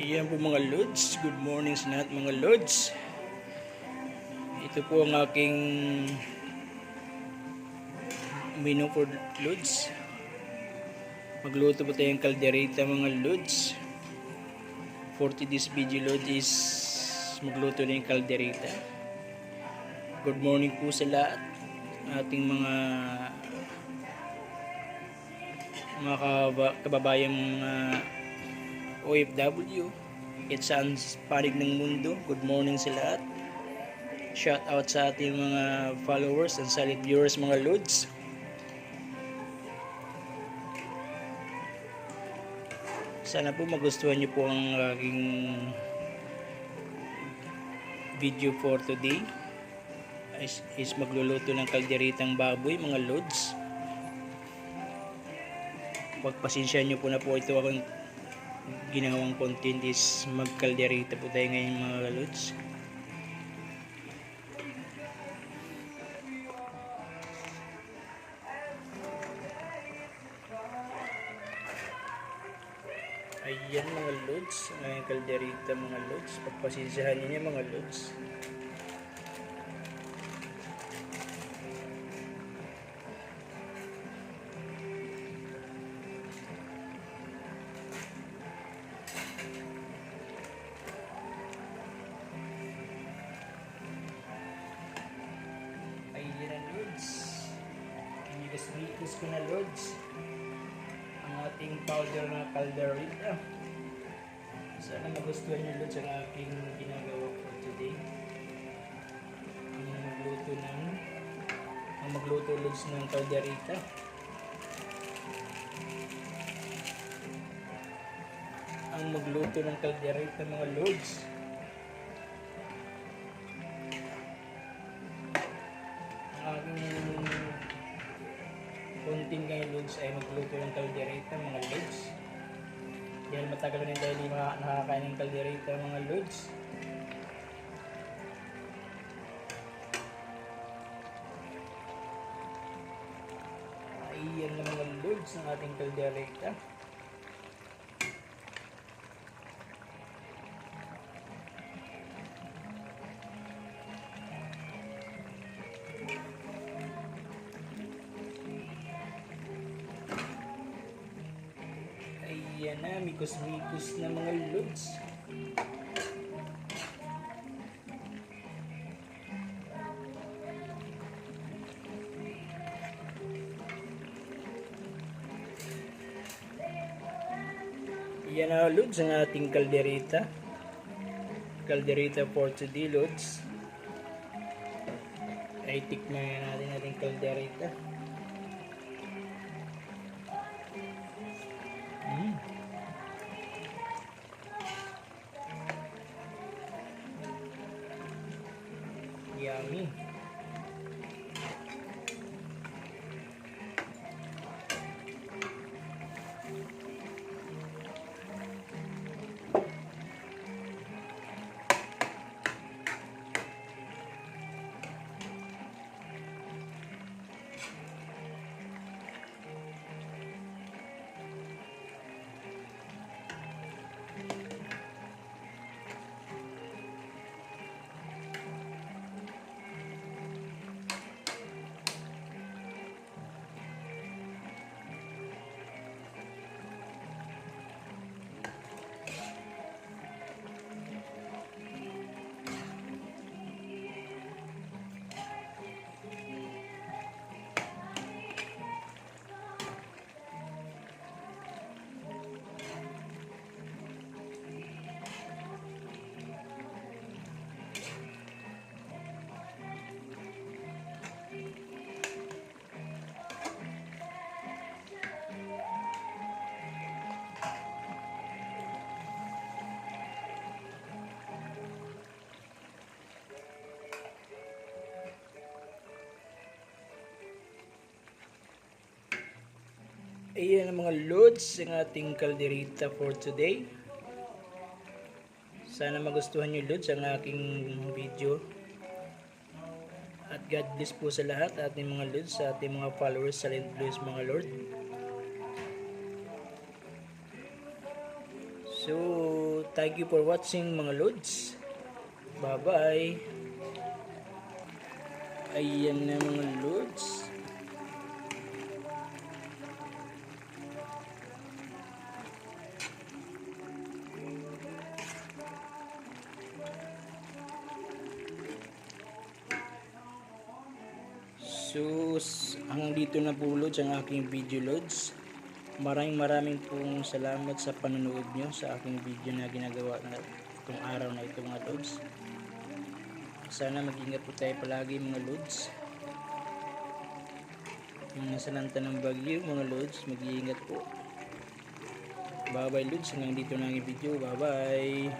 Iyan po mga Lods. Good morning sa lahat mga Lods. Ito po ang aking menu for Lods. Magluto po tayong kaldereta mga Lods. For today's video Lods is magluto na yung kaldereta. Good morning po sa lahat. Ating mga mga kaba- kababayang mga OFW at saan panig ng mundo. Good morning sa lahat. Shout out sa ating mga followers and solid viewers mga lods. Sana po magustuhan niyo po ang aking video for today. Is, is magluluto ng kalderitang baboy mga lods. Pagpasensya niyo po na po ito akong ginawang content is magkalderita po tayo ngayon mga lods. Ayan mga lods, ang kalderita mga lods. Pagpasensyahan niyo mga lods. Kinigas-migas ko na lods. Ang ating powder na calderita. Sana magustuhan niyo lods ang aking ginagawa for today. Ang magluto ng ang magluto lods ng calderita. Ang magluto ng calderita mga lods. Konting ngayon lods ay magluto ng kaldereta mga lods. Dahil matagal na dahil hindi mga nakakain ng kaldereta mga lods. Ayan na mga lods ng ating kaldereta ayan na mikos-mikos na mga lods Yan na lods ang ating kalderita. Kalderita for today lods. Ay tikman natin ating kalderita. Mm. Yummy. Ayan ang mga loads ng ating kalderita for today. Sana magustuhan nyo loads ang aking video. At God bless po sa lahat ating mga loads, sa ating mga followers, sa bless mga Lord. So, thank you for watching mga lods. Bye-bye. Ayan na mga lods. So, hanggang dito na po ang aking video loads. Maraming maraming pong salamat sa panonood nyo sa aking video na ginagawa na itong araw na ito mga loads. Sana mag-ingat po tayo palagi mga loads. Yung nasa lanta ng bagyo mga loads, mag-iingat po. Bye bye loads, hanggang dito na ang video. Bye bye.